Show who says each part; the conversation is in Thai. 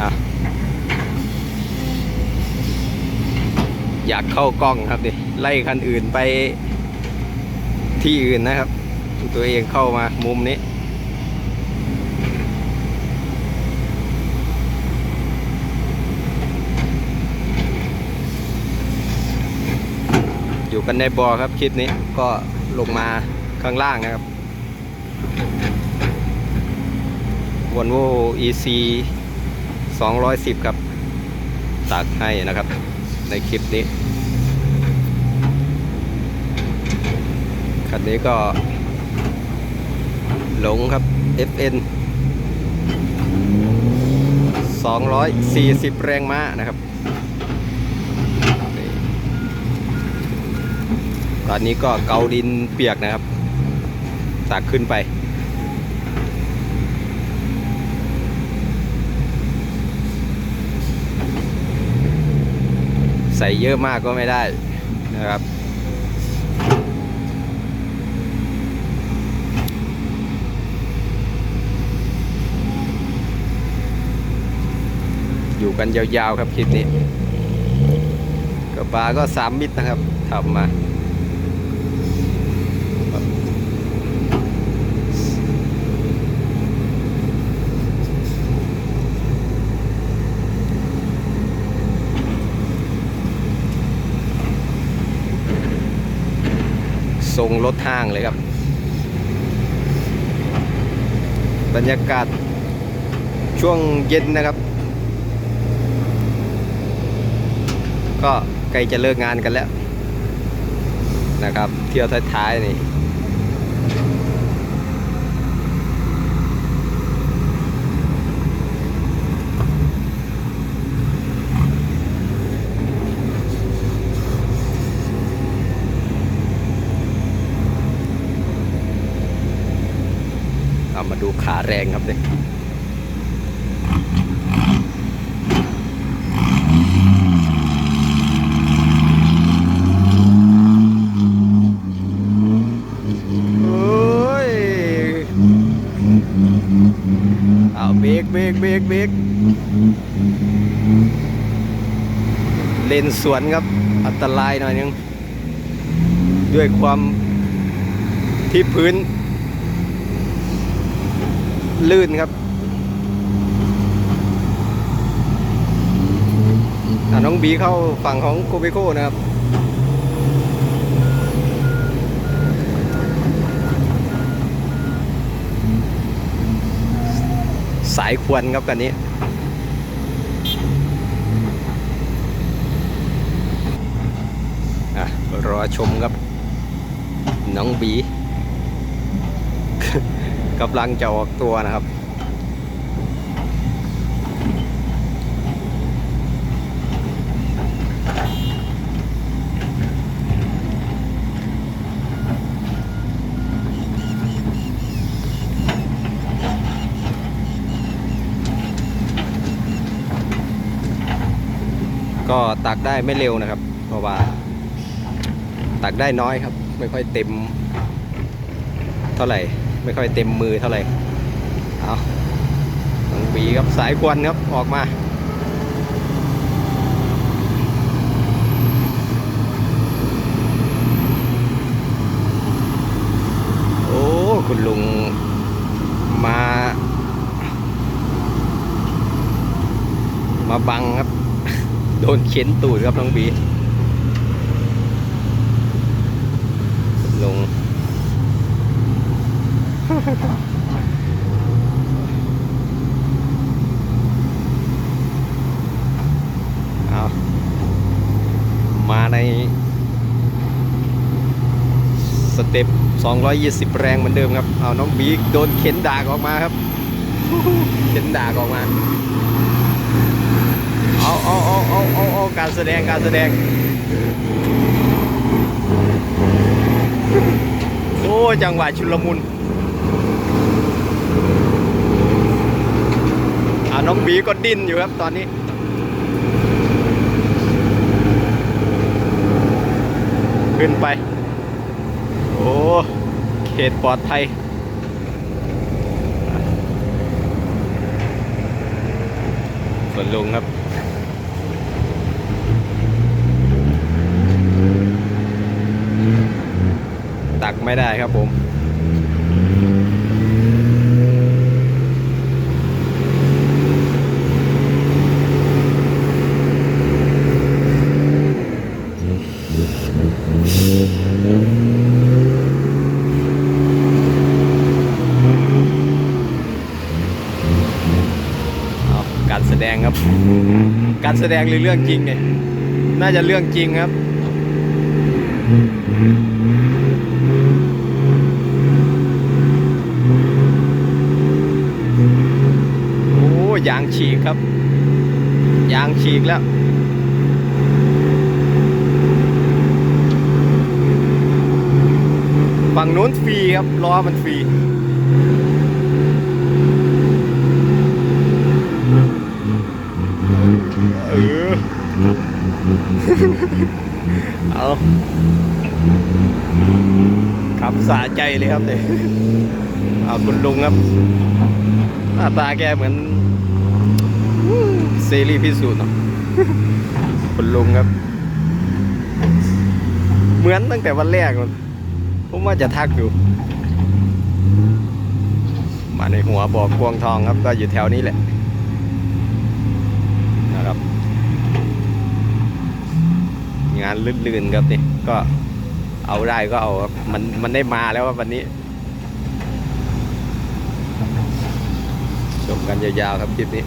Speaker 1: อะอยากเข้ากล้องครับดิไล่คันอื่นไปที่อื่นนะครับ ตัวเองเข้ามามุมนี้อยู่กันในบอครับคลิปนี้ก็ลงมาข้างล่างนะครับ Volvo EC 210 ครับตักให้นะครับ ในคลิปนี้ คันนี้ก็ หลงครับ FN 240 แรงม้านะครับตอนนี้ก็เกาดินเปียกนะครับตักขึ้นไป ใส่เยอะมากก็ไม่ได้นะครับ อยู่กันยาวๆครับคลิปนี้กระบะก็สามมิตรนะครับทำมา ทรงรถห้างเลยครับ บรรยากาศช่วงเย็นนะครับ ก็ใกล้จะเลิกงานกันแล้วนะครับ เที่ยวท้ายๆนี่ มาดูขาแรงครับเนี่ยโอ้ยเอาเบรกเบรกเบรกเบรกเลนสวนครับ อันตรายหน่อยนึง ด้วยความที่พื้น ลื่นครับน้องบีเข้าฝั่งของโคเบโคนะครับสายควนครับกันนี้ รอชมครับ น้องบี กำลังจะออกตัวนะครับ ก็ตักได้ไม่เร็วนะครับ เพราะว่า ตักได้น้อยครับ ไม่ค่อยเต็ม เท่าไหร่ ไม่ค่อยเต็มมือเท่าไหร่เอาต้องบีครับสายควันครับออกมาโอ้คุณลุงมา มาบังครับ โดนเข็นตูดครับน้องบีคุณลุง เอา มาในสเต็ป220 แรงเหมือนเดิมครับ เอาน้องบีกโดนเข็นดากออกมาครับ เข็นดากออกมา เอาเอาเอาเอาเอาเอาการแสดงการแสดง โอ้จังหวะชุลมุนอ่าน้องบีก็ดิ้นอยู่ครับตอนนี้ ขึ้นไป โอ้เขตปลอดภัยสวนลุงครับตักไม่ได้ครับผม เอาการแส ดงครับ การแสดงหรือเรื่องจริงเนี่ยน่าจะเรื่องจริงครับโอ้ยางฉีกครับยางฉีกแล้วฝั่งนู้นฟรีครับล้อมันฟรี ออเอาขับสะใจเลยครับเนี่ยเอาคุณลุงครับ หน้าตาแกเหมือนเซรีส์พิสูจน์เนาะคุณลุงครับ เหมือนตั้งแต่วันแรกมันผมว่าจะทักอยู่ มาในหัวบ่อกวงทองครับก็อยู่แถวนี้แหละ นะครับ งานลื่นๆครับนี่ก็เอาได้ก็เอาครับมันมันได้มาแล้ววันนี้ชมกันยาวๆครับคลิปนี้